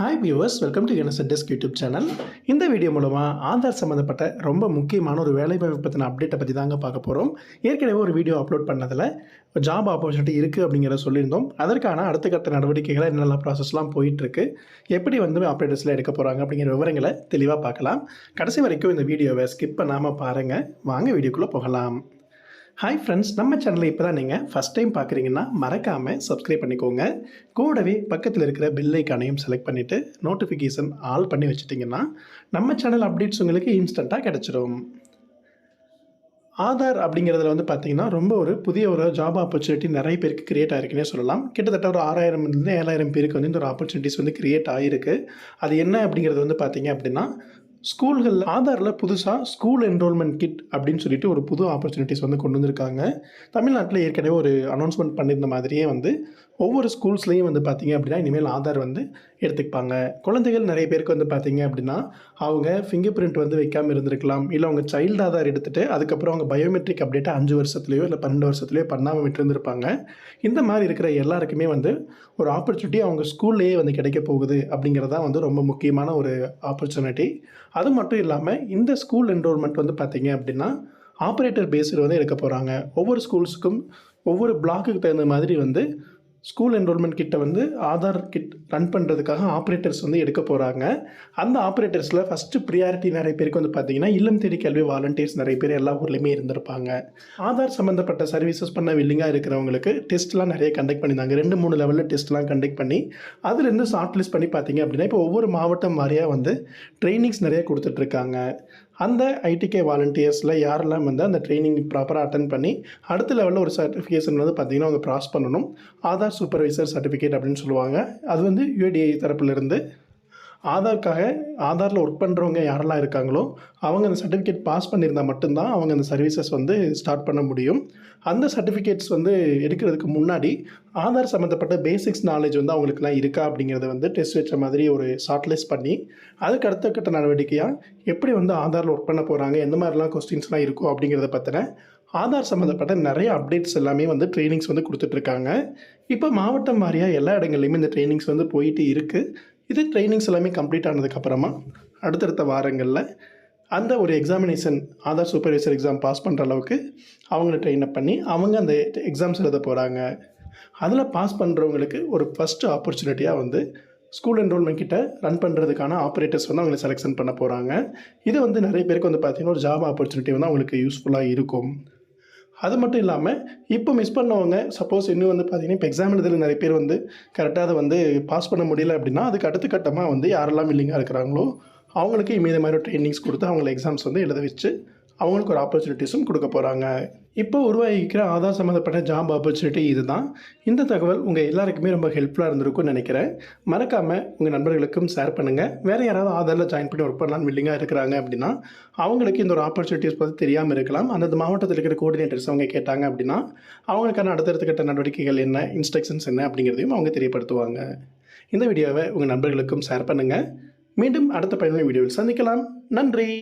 Hi viewers welcome to NS desk YouTube channel இந்த video மூலமாக ஆதார் சம்மந்தப்பட்ட ரொம்ப முக்கியமான ஒரு வேலைவாய்ப்பு பற்றின அப்டேட்டை பற்றி தாங்க பார்க்க போகிறோம் ஏற்கனவே ஒரு வீடியோ அப்லோட் பண்ணதில் ஜாப் ஆப்பர்ச்சுனிட்டி இருக்குது அப்படிங்கிறத சொல்லியிருந்தோம். அதற்கான அடுத்த கட்ட நடவடிக்கைகளை என்னென்ன ப்ராசஸ்லாம் போயிட்டுருக்கு எப்படி வந்து ஆப்ரேட்டர்ஸில் எடுக்க போகிறாங்க அப்படிங்கிற விவரங்களை தெளிவாக பார்க்கலாம். கடைசி வரைக்கும் இந்த வீடியோவை ஸ்கிப் பண்ணாமல் பாருங்கள் வாங்க வீடியோக்குள்ளே போகலாம். ஹாய் ஃப்ரெண்ட்ஸ் நம்ம சேனலை இப்போ தான் நீங்கள் ஃபஸ்ட் டைம் பார்க்குறீங்கன்னா மறக்காமல் சப்ஸ்கிரைப் பண்ணிக்கோங்க. கூடவே பக்கத்தில் இருக்கிற பெல் ஐக்கானையும் செலக்ட் பண்ணிவிட்டு நோட்டிஃபிகேஷன் ஆல் பண்ணி வச்சிட்டிங்கன்னா நம்ம சேனல் அப்டேட்ஸ் உங்களுக்கு இன்ஸ்டண்ட்டாக கிடச்சிரும். ஆதார் அப்படிங்கிறதுல வந்து பார்த்தீங்கன்னா ரொம்ப ஒரு புதிய ஒரு ஜாப் ஆப்பர்ச்சுனிட்டி நிறைய பேருக்கு கிரியேட் ஆயிருக்குன்னே சொல்லலாம். கிட்டத்தட்ட ஒரு ஆறாயிரம்லேருந்து ஏழாயிரம் பேருக்கு வந்து இந்த ஒரு ஆப்பர்ச்சுனிட்டிஸ் வந்து கிரியேட் ஆகிருக்கு அது என்ன அப்படிங்கிறது வந்து பார்த்தீங்க அப்படின்னா ஸ்கூல்களில் ஆதாரில் புதுசாக ஸ்கூல் என்ரோல்மெண்ட் கிட் அப்படின்னு சொல்லிட்டு ஒரு புது ஆப்பர்ச்சுனிட்டிஸ் வந்து கொண்டு வந்திருக்காங்க. தமிழ்நாட்டில் ஏற்கனவே ஒரு அனௌன்ஸ்மெண்ட் பண்ணியிருந்த மாதிரியே வந்து ஒவ்வொரு ஸ்கூல்ஸ்லேயும் வந்து பார்த்தீங்க அப்படின்னா இனிமேல் ஆதார் வந்து எடுத்துப்பாங்க. குழந்தைகள் நிறைய பேருக்கு வந்து பார்த்தீங்க அப்படின்னா அவங்க ஃபிங்கர் பிரிண்ட் வந்து வைக்காமல் இருந்திருக்கலாம். இல்லை அவங்க சைல்டு ஆதார் எடுத்துகிட்டு அதுக்கப்புறம் அவங்க பயோமெட்ரிக் அப்டேட்டை அஞ்சு வருஷத்துலையோ இல்லை பன்னெண்டு வருஷத்துலையோ பண்ணாமல் விட்டுருந்துருப்பாங்க. இந்த மாதிரி இருக்கிற எல்லாருக்குமே வந்து ஒரு ஆப்பர்ச்சுனிட்டி அவங்க ஸ்கூல்லேயே வந்து கிடைக்க போகுது அப்படிங்கிறது தான் வந்து ரொம்ப முக்கியமான ஒரு ஆப்பர்ச்சுனிட்டி அது மட்டும் இல்லாமல் இந்த ஸ்கூல் என்ரோல்மெண்ட் வந்து பார்த்தீங்க அப்படின்னா ஆப்ரேட்டர் பேஸில் வந்து எடுக்க போகிறாங்க ஒவ்வொரு ஸ்கூல்ஸுக்கும் ஒவ்வொரு பிளாக்குக்கு தகுந்த மாதிரி வந்து ஸ்கூல் என்ரோல்மெண்ட் கிட்ட வந்து ஆதார் கிட் ரன் பண்ணுறதுக்காக ஆப்ரேட்டர்ஸ் வந்து எடுக்க போகிறாங்க அந்த ஆப்ரேட்டர்ஸில் ஃபஸ்ட்டு ப்ரியாரிட்டி நிறைய பேருக்கு வந்து பார்த்தீங்கன்னா இல்லம் தேடி கல்வி வாலண்டியர்ஸ் நிறைய பேர் எல்லா ஊர்லேயுமே இருந்திருப்பாங்க. ஆதார் சம்மந்தப்பட்ட சர்வீசஸ் பண்ண வில்லிங்காக இருக்கிறவங்களுக்கு டெஸ்ட்லாம் நிறைய கண்டக்ட் பண்ணியிருந்தாங்க. ரெண்டு மூணு லெவலில் டெஸ்ட்லாம் கண்டக்ட் பண்ணி அதுலேருந்து ஷார்ட் லிஸ்ட் பண்ணி பார்த்தீங்க அப்படின்னா இப்போ ஒவ்வொரு மாவட்டம் வாரியாக வந்து ட்ரைனிங்ஸ் நிறைய கொடுத்துட்ருக்காங்க அந்த ஐடிகே வாலண்டியர்ஸில் யாரெல்லாம் வந்து அந்த ட்ரைனிங் ப்ராப்பராக அட்டன் பண்ணி அடுத்த லெவலில் ஒரு சர்டிஃபிகேஷன் வந்து பார்த்திங்கன்னா அவங்க ப்ராஸ் பண்ணணும். ஆதார் சூப்பர்வைசர் சர்டிஃபிகேட் அப்படின்னு சொல்லுவாங்க. அது வந்து யூடிஐ தரப்புலேருந்து ஆதார்க்காக ஆதாரில் ஒர்க் பண்ணுறவங்க யாரெல்லாம் இருக்காங்களோ அவங்க அந்த சர்டிஃபிகேட் பாஸ் பண்ணியிருந்தால் மட்டும்தான் அவங்க அந்த சர்வீசஸ் வந்து ஸ்டார்ட் பண்ண முடியும். அந்த சர்டிஃபிகேட்ஸ் வந்து எடுக்கிறதுக்கு முன்னாடி ஆதார் சம்மந்தப்பட்ட பேசிக்ஸ் நாலேஜ் வந்து அவங்களுக்குலாம் இருக்கா அப்படிங்கிறத வந்து டெஸ்ட் வச்ச மாதிரி ஒரு ஷார்ட்லிஸ்ட் பண்ணி அதுக்கு அடுத்த கட்ட நடவடிக்கையாக எப்படி வந்து ஆதாரில் ஒர்க் பண்ண போகிறாங்க எந்த மாதிரிலாம் கொஸ்டின்ஸ்லாம் இருக்கும் அப்படிங்கிறத பற்றின ஆதார் சம்மந்தப்பட்ட நிறைய அப்டேட்ஸ் எல்லாமே வந்து ட்ரைனிங்ஸ் வந்து கொடுத்துட்ருக்காங்க இப்போ மாவட்டம் வாரியாக எல்லா இடங்கள்லையுமே இந்த ட்ரைனிங்ஸ் வந்து போயிட்டு இருக்குது இது ட்ரைனிங்ஸ் எல்லாமே கம்ப்ளீட் ஆனதுக்கப்புறமா அடுத்தடுத்த வாரங்களில் அந்த ஒரு examination Aadhaar supervisor exam pass பண்ணுற அளவுக்கு அவங்கள ட்ரெயின் அப் பண்ணி அவங்க அந்த எக்ஸாம்ஸ் எழுத போகிறாங்க அதில் பாஸ் பண்ணுறவங்களுக்கு ஒரு ஃபஸ்ட்டு ஆப்பர்ச்சுனிட்டியாக வந்து ஸ்கூல் என்ரோல்மெண்ட் கிட்ட ரன் பண்ணுறதுக்கான ஆப்ரேட்டர்ஸ் வந்து அவங்களை செலெக்ஷன் பண்ண போகிறாங்க இது வந்து நிறைய பேருக்கு வந்து பார்த்திங்கன்னா ஒரு ஜாப் ஆப்பர்ச்சுனிட்டி வந்து அவங்களுக்கு யூஸ்ஃபுல்லாக இருக்கும். அது மட்டும் இல்லாமல் இப்போ மிஸ் பண்ணவங்க சப்போஸ் இன்னும் வந்து பார்த்தீங்கன்னா இப்போ எக்ஸாம் எழுதுகிற நிறைய பேர் வந்து கரெக்டாக அதை வந்து பாஸ் பண்ண முடியல அப்படின்னா அதுக்கு அடுத்த கட்டமாக வந்து யாரெல்லாம் வில்லிங்காக இருக்கிறாங்களோ அவங்களுக்கு இமீத மாதிரி ட்ரைனிங்ஸ் கொடுத்து அவங்கள எக்ஸாம்ஸ் வந்து எழுத வச்சு அவங்களுக்கு ஒரு ஆப்பர்ச்சுனிட்டிஸும் கொடுக்க போகிறாங்க இப்போ உருவாகிக்கிற ஆதார் சம்மந்தப்பட்ட ஜாப் ஆப்பர்ச்சுனிட்டி இதுதான். இந்த தகவல் உங்கள் எல்லாருக்குமே ரொம்ப ஹெல்ப்ஃபுல்லாக இருந்திருக்கும்னு நினைக்கிறேன். மறக்காமல் உங்கள் நண்பர்களுக்கும் ஷேர் பண்ணுங்கள் வேறு யாராவது ஆதாரில் ஜாயின் பண்ணி ஒர்க் பண்ணலாம் வில்லிங்காக இருக்கிறாங்க அப்படின்னா அவங்களுக்கு இந்த ஒரு ஆப்பர்ச்சுனிட்டிஸ் பற்றி தெரியாமல் இருக்கலாம். அந்தந்த மாவட்டத்தில் இருக்கிற கோஆர்டினேட்டர்ஸ் அவங்க கேட்டாங்க அப்படின்னா அவங்களுக்கான அடுத்தடுத்த கட்ட நடவடிக்கைகள் என்ன இன்ஸ்ட்ரக்ஷன்ஸ் என்ன அப்படிங்கிறதையும் அவங்க தெரியப்படுத்துவாங்க. இந்த வீடியோவை உங்கள் நண்பர்களுக்கும் ஷேர் பண்ணுங்கள் மீண்டும் அடுத்த பயனுள்ள வீடியோவில் சந்திக்கலாம். நன்றி!